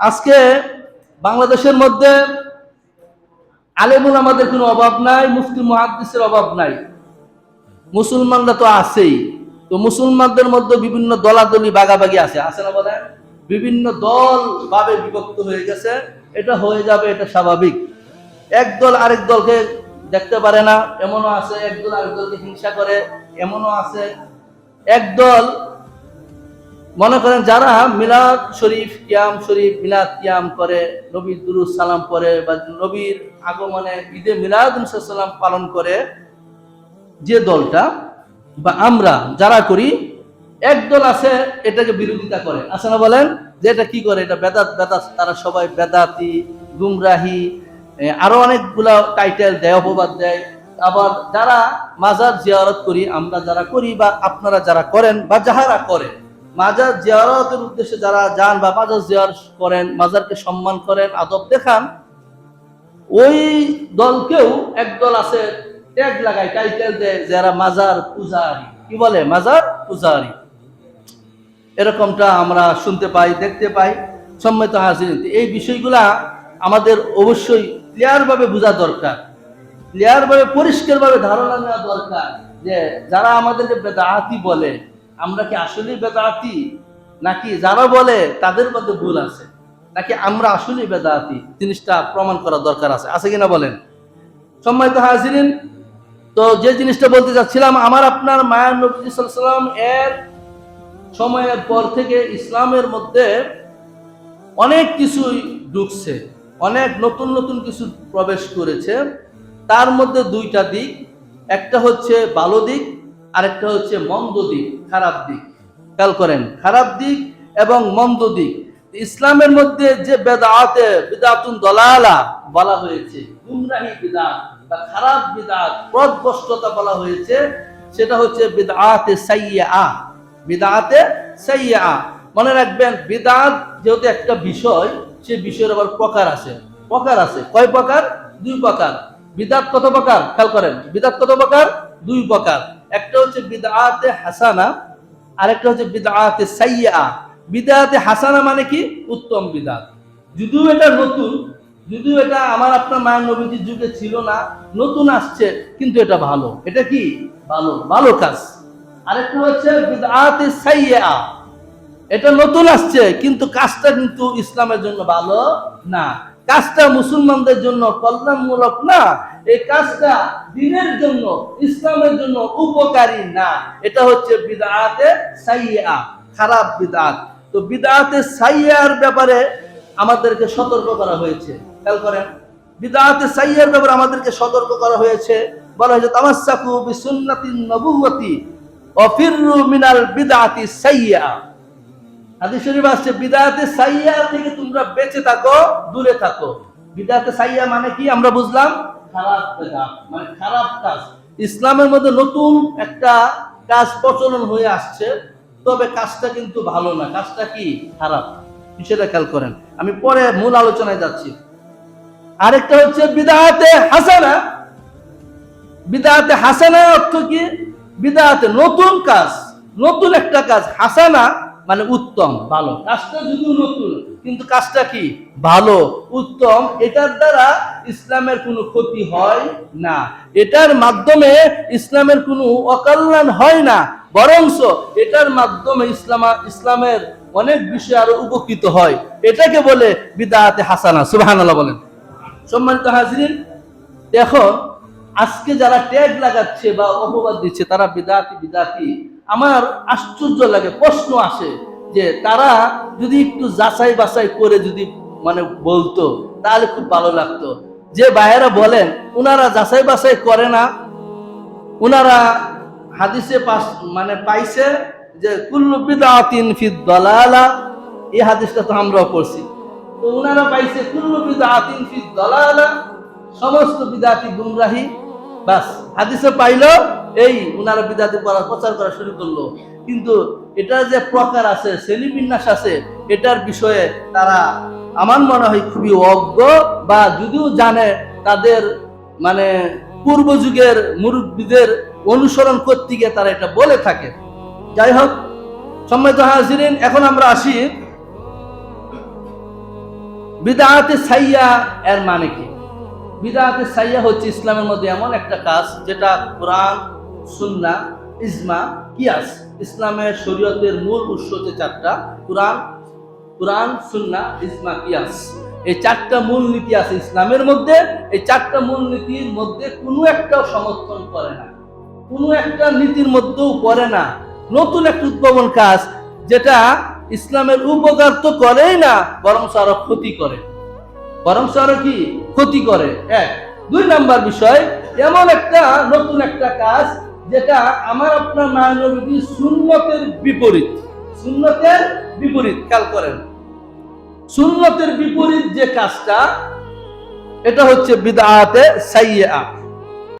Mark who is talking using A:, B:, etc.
A: আজকে বাংলাদেশের মধ্যে আলেমুল আমাদের কোনো অভাব নাই, মুফতি মুহাদ্দিসের অভাব নাই। মুসলমানরা তো আছেই। তো মুসলমানদের মধ্যে বিভিন্ন দলাদলি, বাগাবাগি আছে। আছে না বলেন? বিভিন্ন দল ভাবে বিভক্ত হয়ে গেছে। এটা হয়ে যাবে, এটা স্বাভাবিক। এক দল আরেক দলকে দেখতে পারে না। এমনও আছে, এক দল আরেক দলকে হিংসা করে। এমনও আছে। এক দল মনে করেন যারা মিলাদ শরীফ, কিয়াম শরীফ, মিলাদ কিয়াম করে, নবীর দুরুদ সালাম পরে বা নবীর আগমনে ঈদে মিলাদ সালাম পালন করে যে দলটা বা আমরা যারা করি একদল আছে এটাকে বিরোধিতা করে। আছে না বলেন? যে এটা কি করে? এটা বেদাত বেদাত। তারা সবাই বেদাতি, গুমরাহি আরও অনেকগুলা টাইটেল দেয়, অপবাদ দেয়। আবার যারা মাজার জিয়ারত করি, আমরা যারা করি বা আপনারা যারা করেন বা যাহারা করে মাজার জিয়ারতের উদ্দেশ্যে যারা যান বা মাজার জিয়ার করেন, মাজারকে সম্মান করেন, আদব দেখান, ওই দলকেও একদল আছে, ট্যাগ লাগায়, টাইটেল দেয় যারা মাজার পূজারি। কি বলে? মাজার পূজারি। এরকমটা আমরা শুনতে পাই, দেখতে পাই, সম্মিত হাজির এই বিষয়গুলা আমাদের অবশ্যই ক্লিয়ার ভাবে বোঝা দরকার। ক্লিয়ার ভাবে পরিষ্কার ভাবে ধারণা নেওয়া দরকার যে যারা আমাদেরকে বেদাহাতি বলে আমরা কি আসলেই বেদাহাতি নাকি যারা বলে তাদের মধ্যে ভুল আছে? নাকি আমরা আসলেই বেদাহাতি জিনিসটা প্রমাণ করার দরকার আছে। আছে কিনা বলেন? সম্মানিত হাজিরিন, তো যে জিনিসটা বলতে চাচ্ছিলাম আমার আপনার মায়ার নবী সাল্লাম এর সময়ের পর থেকে ইসলামের মধ্যে অনেক কিছুই ঢুকছে, অনেক নতুন নতুন কিছু প্রবেশ করেছে। তার মধ্যে দুইটা দিক, একটা হচ্ছে ভালো দিক, আরেকটা হচ্ছে মন্দ দিক। খারাপ দিক। খেয়াল করেন, খারাপ দিক এবং মন্দ দিক। ইসলামের মধ্যে যে বেদাতে, বিদাতুন দলালা বলা হয়েছে, গুমরাহি বিদাত বা খারাপ বিদাত, পথভ্রষ্টতা বলা হয়েছে, সেটা হচ্ছে বিদাতে সাইয়া বিদাতে সাইয়া মনে রাখবেন, বিদাত যেহেতু একটা বিষয়, সে বিষয়ের আবার প্রকার আছে। প্রকার আছে। কয় প্রকার? দুই প্রকার। বিদাত কত প্রকার? খেয়াল করেন, বিদাত কত প্রকার? দুই প্রকার। একটা হচ্ছে বিদাতে হাসানা, আরেকটা হচ্ছে বিদাতে সাইয়া বিদাতে হাসানা মানে কি? উত্তম বিদাত যদিও এটা নতুন, যদিও এটা আমার আপনার মায়ের নবীজির যুগে ছিল না, নতুন আসছে, কিন্তু এটা ভালো। এটা কি? ভালো ভালো কাজ। আরেকটা হচ্ছে বিদআতে সাইয়্যা। এটা নতুন আসছে, কিন্তু কাজটা কিন্তু ইসলামের জন্য ভালো না। কাজটা মুসলমানদের জন্য কল্যাণমূলক না, এই কাজটা দিনের জন্য, ইসলামের জন্য উপকারী না। এটা হচ্ছে বিদআতে সাইয়া, খারাপ বিদআত তো বিদআতে সাইয়ার ব্যাপারে আমাদেরকে সতর্ক করা হয়েছে। খেয়াল করেন বিদআতে সাইয়ার ব্যাপারে আমাদেরকে সতর্ক করা হয়েছে। বলা হয়েছে তামাসসাকু বিসুন্নাতিন নবুওয়াতি অফিরু মিনাল বিদআতি সাইয়্যা হাদিস শরীফ আসছে সাইয়া থেকে তোমরা বেঁচে থাকো, দূরে থাকো। বিদাতে সাইয়া মানে কি? আমরা বুঝলাম, খারাপ বেদাত মানে খারাপ কাজ। ইসলামের মধ্যে নতুন একটা কাজ প্রচলন হয়ে আসছে, তবে কাজটা কিন্তু ভালো না। কাজটা কি? খারাপ। সেটা খেয়াল করেন। আমি পরে মূল আলোচনায় যাচ্ছি। আরেকটা হচ্ছে বিদাতে হাসানা। বিদাতে হাসানা অর্থ কি? বিদাতে নতুন কাজ, নতুন একটা কাজ। হাসানা মানে উত্তম, ভালো। কাজটা যদিও নতুন, কিন্তু কাজটা কি? ভালো, উত্তম। এটার দ্বারা ইসলামের কোনো ক্ষতি হয় না। এটার মাধ্যমে ইসলামের কোনো অকল্যাণ হয় না। বরংস এটার মাধ্যমে ইসলামা, ইসলামের অনেক বিষয় আরও উপকৃত হয়। এটাকে বলে বিদাতে হাসানা, সুবহানাল্লাহ বলেন। সম্মানিত হাজরিন, দেখো, আজকে যারা ট্যাগ লাগাচ্ছে বা অপবাদ দিচ্ছে, তারা বিদাতি বিদাতি আমার আশ্চর্য লাগে, প্রশ্ন আসে যে তারা যদি একটু যাচাই বাছাই করে যদি মানে বলতো, তাহলে খুব ভালো লাগতো। যে ভাইয়েরা বলেন ওনারা যাচাই বাছাই করে না ওনারা হাদিসে পাস মানে পাইছে যে, কুল্লু বিদাতিন ফি দলালা, এই হাদিসটা তো আমরাও পড়ছি। তো ওনারা পাইছে, কুল্লু বিদাতিন ফি দলালা, সমস্ত বিদাতি গুমরাহি, বাস, হাদিসে পাইলো এই উনারা বিদাতি পড়া প্রচার করা শুরু করল। কিন্তু এটার যে প্রকার আছে, শ্রেণীবিন্যাস আছে, এটার বিষয়ে তারা আমার মনে হয় খুবই অজ্ঞ বা যদিও জানে তাদের মানে পূর্ব যুগের মুরব্বীদের অনুসরণ করতে গিয়ে তারা এটা বলে থাকে। যাই হোক, সম্মানিত হাজিরিন, এখন আমরা আসি বিদাতে সাইয়া এর মানে কি? বিদাতে সাইয়া হচ্ছে ইসলামের মধ্যে এমন একটা কাজ যেটা কোরআন সুন্নাহ, ইজমা, কিয়াস। ইসলামের শরীয়তের মূল উৎস চারটা, কোরআন কোরআন, সুন্নাহ, ইজমা, কিয়াস। এই চারটা মূল নীতি আছে ইসলামের মধ্যে। এই চারটা মূল নীতির মধ্যে কোনো সমর্থন করে না। কোনো একটা নীতির মধ্যেও না। নতুন একটা উদ্ভাবন কাজ যেটা ইসলামের উপকার তো করেই না বরং আরও ক্ষতি করে। বরং আরও কি? ক্ষতি করে। এক। দুই নাম্বার বিষয়, এমন একটা, নতুন একটা কাজ যেটা আমার আপনার মানবী সুন্নতের বিপরীত। সুন্নতের বিপরীত, খেয়াল করেন। সুন্নতের বিপরীত যে কাজটা, এটা হচ্ছে বিদাতে সাইয়া